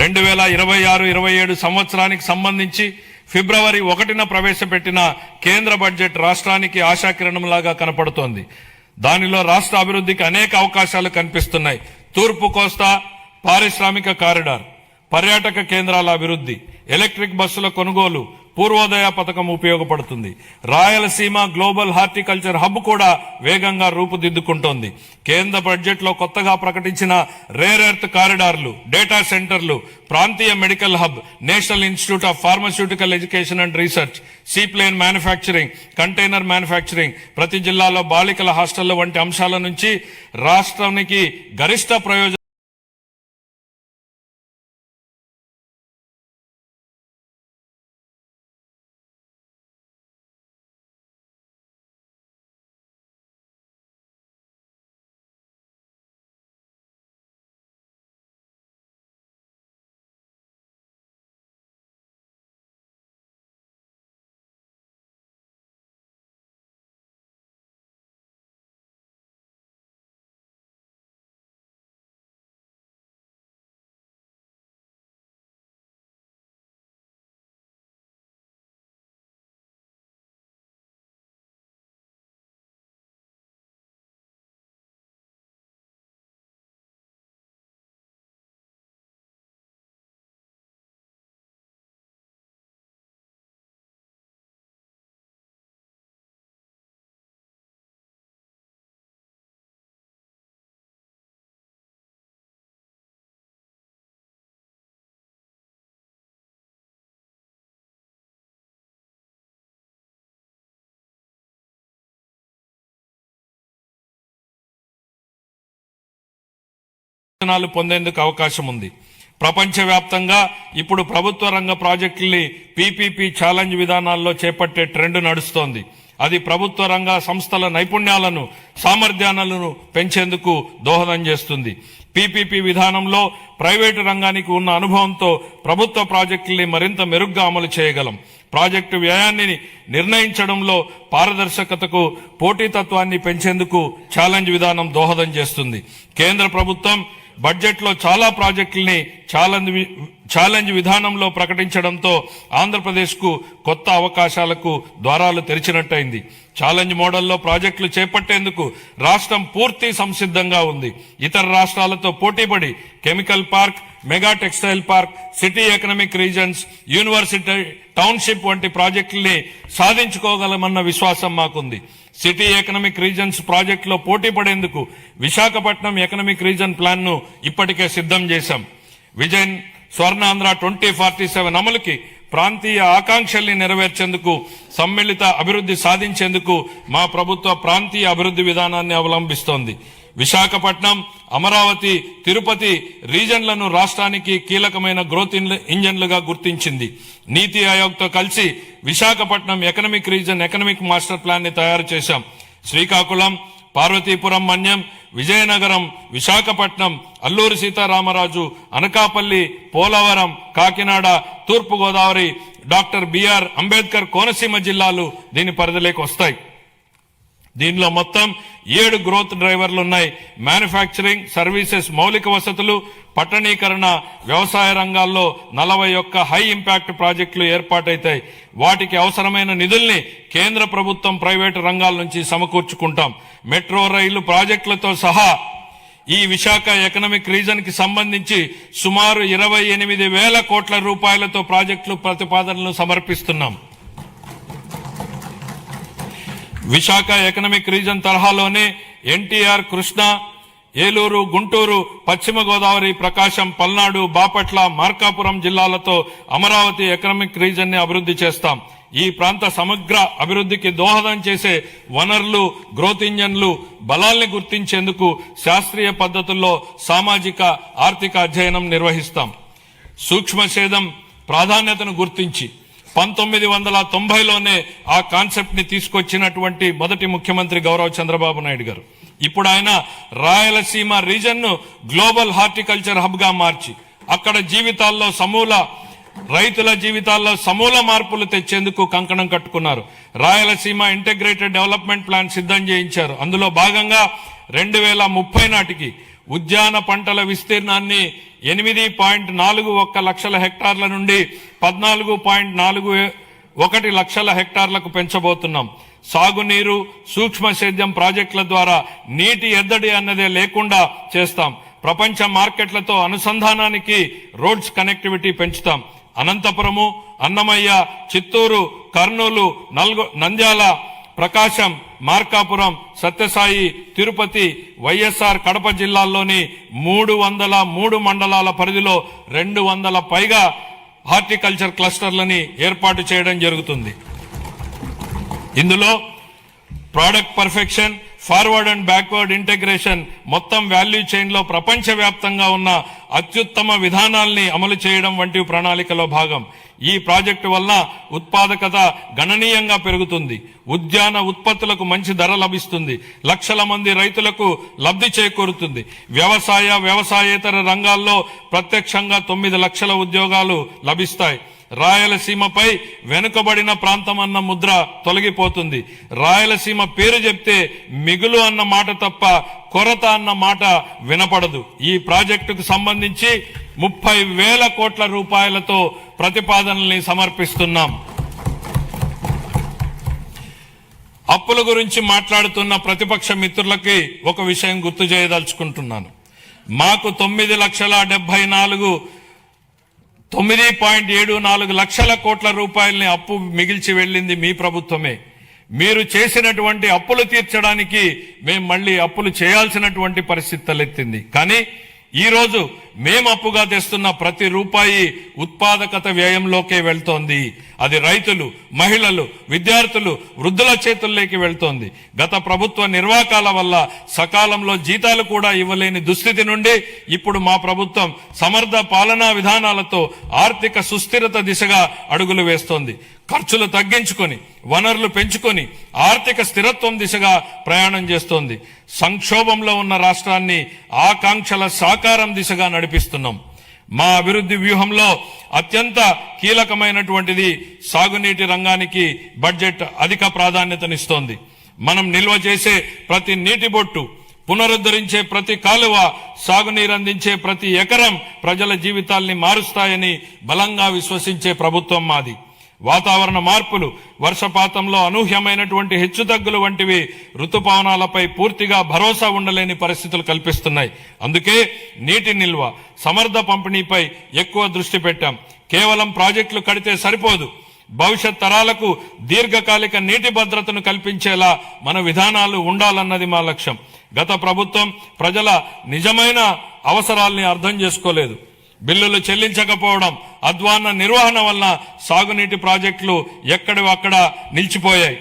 రెండు వేల ఇరవై ఆరు ఇరవై ఏడు సంవత్సరానికి సంబంధించి ఫిబ్రవరి ఒకటిన ప్రవేశపెట్టిన కేంద్ర బడ్జెట్ రాష్ట్రానికి ఆశాకిరణంలాగా కనపడుతోంది. దానిలో రాష్ట్ర అభివృద్ధికి అనేక అవకాశాలు కనిపిస్తున్నాయి. తూర్పు కోస్తా పారిశ్రామిక కారిడార్ పర్యాటక కేంద్రాల అభివృద్ధి ఎలక్ట్రిక్ బస్సుల కొనుగోలు పూర్వోదయ పథకం ఉపయోగపడుతుంది. రాయలసీమ గ్లోబల్ హార్టికల్చర్ హబ్ కూడా వేగంగా రూపుదిద్దుకుంటోంది. కేంద్ర బడ్జెట్లో కొత్తగా ప్రకటించిన రేర్ ఎర్త్ కారిడార్లు డేటా సెంటర్లు ప్రాంతీయ medical hub national institute of pharmaceutical education and research seaplane manufacturing container manufacturing ప్రతి జిల్లాలో బాలికల హాస్టళ్ళు వంటి అంశాల నుంచి రాష్ట్రానికి గరిష్ట ప్రయోజనం ప్రయోజనాలు పొందేందుకు అవకాశం ఉంది. ప్రపంచవ్యాప్తంగా ఇప్పుడు ప్రభుత్వ రంగ ప్రాజెక్టుల్ని పీపీపీ ఛాలెంజ్ విధానాల్లో చేపట్టే ట్రెండ్ నడుస్తోంది. అది ప్రభుత్వ రంగ సంస్థల నైపుణ్యాలను సామర్థ్యాలను పెంచేందుకు దోహదం చేస్తుంది. పీపీపీ విధానంలో ప్రైవేటు రంగానికి ఉన్న అనుభవంతో ప్రభుత్వ ప్రాజెక్టుల్ని మరింత మెరుగ్గా అమలు చేయగలం. ప్రాజెక్టు వ్యయాన్ని నిర్ణయించడంలో పారదర్శకతకు పోటీతత్వాన్ని పెంచేందుకు ఛాలెంజ్ విధానం దోహదం చేస్తుంది. కేంద్ర ప్రభుత్వం బడ్జెట్లో చాలా ప్రాజెక్టుల్ని ఛాలెంజ్ ఛాలెంజ్ విధానంలో ప్రకటించడంతో ఆంధ్రప్రదేశ్కు కొత్త అవకాశాలకు ద్వారాలు తెరిచినట్టయింది. ఛాలెంజ్ మోడల్లో ప్రాజెక్టులు చేపట్టేందుకు రాష్ట్రం పూర్తి సంసిద్ధంగా ఉంది. ఇతర రాష్ట్రాలతో పోటీపడి chemical park mega textile park city economic regions university township వంటి ప్రాజెక్టుల్ని సాధించుకోగలమన్న విశ్వాసం మాకుంది. సిటీ ఎకనామిక్ రీజన్స్ ప్రాజెక్టులో పోటీ పడేందుకు విశాఖపట్నం ఎకనామిక్ రీజన్ ప్లాన్ను ఇప్పటికే సిద్ధం చేశాం. Vision Swarnandhra twenty forty seven అమలుకి ప్రాంతీయ ఆకాంక్షల్ని నెరవేర్చేందుకు సమ్మిళిత అభివృద్ధి సాధించేందుకు మా ప్రభుత్వ ప్రాంతీయ అభివృద్ధి విధానాన్ని అవలంబిస్తోంది. విశాఖపట్నం అమరావతి తిరుపతి రీజన్లను రాష్ట్రానికి కీలకమైన గ్రోత్ ఇన్- ఇంజన్లుగా గుర్తించింది. నీతి ఆయోగ్తో కలిసి Visakhapatnam economic region economic master ప్లాన్ని తయారు చేశాం. Srikakulam Parvathipuram Manyam Vizianagaram Visakhapatnam Alluri Sitarama Raju Anakapalli Polavaram Kakinada Thoorpu Godavari doctor B R Ambedkar Konaseema జిల్లాలు దీని పరిధిలోకి వస్తాయి. దీనిలో మొత్తం ఏడు గ్రోత్ డ్రైవర్లు ఉన్నాయి. మ్యానుఫ్యాక్చరింగ్ సర్వీసెస్ మౌలిక వసతులు పట్టణీకరణ వ్యవసాయ రంగాల్లో నలభై ఒక్క హై ఇంపాక్ట్ ప్రాజెక్టులు ఏర్పాటైతాయి. వాటికి అవసరమైన నిధుల్ని కేంద్ర ప్రభుత్వం ప్రైవేటు రంగాల నుంచి సమకూర్చుకుంటాం. మెట్రో రైలు ప్రాజెక్టులతో సహా ఈ విశాఖ ఎకనామిక్ రీజన్కి సంబంధించి సుమారు ఇరవై ఎనిమిది వేల కోట్ల రూపాయలతో ప్రాజెక్టులు ప్రతిపాదనలు సమర్పిస్తున్నాం. విశాఖ ఎకనామిక్ రీజన్ తరహాలోనే ఎన్టీఆర్ కృష్ణ ఏలూరు గుంటూరు పశ్చిమ గోదావరి ప్రకాశం పల్నాడు బాపట్ల మార్కాపురం జిల్లాలతో అమరావతి ఎకనామిక్ రీజన్ని అభివృద్ధి చేస్తాం. ఈ ప్రాంత సమగ్ర అభివృద్ధికి దోహదం చేసే వనరులు గ్రోత్ ఇంజన్లు బలాల్ని గుర్తించేందుకు శాస్త్రీయ పద్ధతుల్లో సామాజిక ఆర్థిక అధ్యయనం నిర్వహిస్తాం. సూక్ష్మ సేదం ప్రాధాన్యతను గుర్తించి పంతొమ్మిది వందల తొంభైలోనే ఆ కాన్సెప్ట్ని తీసుకొచ్చినటువంటి మొదటి ముఖ్యమంత్రి గౌరవ్ చంద్రబాబు నాయుడు గారు. ఇప్పుడు ఆయన రాయలసీమ రీజన్ను గ్లోబల్ హార్టికల్చర్ హబ్గా మార్చి అక్కడ జీవితాల్లో సమూల రైతుల జీవితాల్లో సమూల మార్పులు తెచ్చేందుకు కంకణం కట్టుకున్నారు. రాయలసీమ ఇంటిగ్రేటెడ్ డెవలప్మెంట్ ప్లాన్ సిద్ధం చేయించారు. అందులో భాగంగా రెండు వేల ముప్పై నాటికి ఉద్యాన పంటల విస్తీర్ణాన్ని ఎనిమిది పాయింట్ నాలుగు ఒక్క లక్షల హెక్టార్ల నుండి పద్నాలుగు పాయింట్ నాలుగు ఒకటి లక్షల హెక్టార్లకు పెంచబోతున్నాం. సాగునీరు సూక్ష్మ సేద్యం ప్రాజెక్టుల ద్వారా నీటి ఎద్దడి అన్నదే లేకుండా చేస్తాం. ప్రపంచ మార్కెట్లతో అనుసంధానానికి రోడ్స్ కనెక్టివిటీ పెంచుతాం. అనంతపురము అన్నమయ్య చిత్తూరు కర్నూలు నల్గొ నంద్యాల ప్రకాశం మార్కాపురం సత్యసాయి తిరుపతి వైఎస్ఆర్ కడప జిల్లాల్లోని మూడు వందల మూడు మండలాల పరిధిలో రెండు వందల పైగా హార్టికల్చర్ క్లస్టర్లని ఏర్పాటు చేయడం జరుగుతుంది. ఇందులో product perfection forward and backward integration మొత్తం వాల్యూ చైన్లో ప్రపంచవ్యాప్తంగా ఉన్న అత్యుత్తమ విధానాల్ని అమలు చేయడం వంటి ప్రణాళికలో భాగం. ఈ ప్రాజెక్టు వల్ల ఉత్పాదకత గణనీయంగా పెరుగుతుంది. ఉద్యాన ఉత్పత్తులకు మంచి ధర లభిస్తుంది. లక్షల మంది రైతులకు లబ్ధి చేకూరుతుంది. వ్యవసాయ వ్యవసాయేతర రంగాల్లో ప్రత్యక్షంగా తొమ్మిది లక్షల ఉద్యోగాలు లభిస్తాయి. రాయలసీమపై వెనుకబడిన ప్రాంతం అన్న ముద్ర తొలగిపోతుంది. రాయలసీమ పేరు చెప్తే మిగులు అన్న మాట తప్ప కొరత అన్న మాట వినపడదు. ఈ ప్రాజెక్టుకు సంబంధించి ముప్పై వేల కోట్ల రూపాయలతో ప్రతిపాదనల్ని సమర్పిస్తున్నాం. అప్పుల గురించి మాట్లాడుతున్న ప్రతిపక్ష మిత్రులకి ఒక విషయం గుర్తు చేయదలుచుకుంటున్నాను. మాకు తొమ్మిది లక్షల డెబ్బై నాలుగు తొమ్మిది పాయింట్ ఏడు నాలుగు లక్షల కోట్ల రూపాయలని అప్పు మిగిల్చి వెళ్ళింది మీ ప్రభుత్వమే. మీరు చేసినటువంటి అప్పులు తీర్చడానికి మేము మళ్ళీ అప్పులు చేయాల్సినటువంటి పరిస్థితి తలెత్తింది. కానీ ఈరోజు రోజు మేము అప్పుగా తెస్తున్న ప్రతి రూపాయి ఉత్పాదకత వ్యయంలోకే వెళ్తోంది. అది రైతులు మహిళలు విద్యార్థులు వృద్ధుల చేతుల్లోకి వెళ్తోంది. గత ప్రభుత్వ నిర్వాకాల వల్ల సకాలంలో జీతాలు కూడా ఇవ్వలేని దుస్థితి నుండి ఇప్పుడు మా ప్రభుత్వం సమర్థ పాలనా విధానాలతో ఆర్థిక సుస్థిరత దిశగా అడుగులు వేస్తోంది. ఖర్చులు తగ్గించుకొని వనరులు పెంచుకొని ఆర్థిక స్థిరత్వం దిశగా ప్రయాణం చేస్తోంది. సంక్షోభంలో ఉన్న రాష్ట్రాన్ని ఆకాంక్షల సాకారం దిశగా నడిపిస్తున్నాం. మా అభివృద్ధి వ్యూహంలో అత్యంత కీలకమైనటువంటిది సాగునీటి రంగానికి బడ్జెట్ అధిక ప్రాధాన్యతనిస్తోంది. మనం నిల్వ చేసే ప్రతి నీటి బొట్టు పునరుద్ధరించే ప్రతి కాలువ సాగునీరు అందించే ప్రతి ఎకరం ప్రజల జీవితాల్ని మారుస్తాయని బలంగా విశ్వసించే ప్రభుత్వం మాది. వాతావరణ మార్పులు వర్షపాతంలో అనూహ్యమైనటువంటి హెచ్చుతగ్గులు వంటివి ఋతుపవనాలపై పూర్తిగా భరోసా ఉండలేని పరిస్థితులు కల్పిస్తున్నాయి. అందుకే నీటి నిల్వ సమర్థ పంపిణీపై ఎక్కువ దృష్టి పెట్టాం. కేవలం ప్రాజెక్టులు కడితే సరిపోదు. భవిష్యత్ తరాలకు దీర్ఘకాలిక నీటి భద్రతను కల్పించేలా మన విధానాలు ఉండాలన్నది మా లక్ష్యం. గత ప్రభుత్వం ప్రజల నిజమైన అవసరాల్ని అర్థం చేసుకోలేదు. బిల్లులు చెల్లించకపోవడం అధ్వాన్న నిర్వహణ వల్ల సాగునీటి ప్రాజెక్టులు ఎక్కడివక్కడ నిలిచిపోయాయి.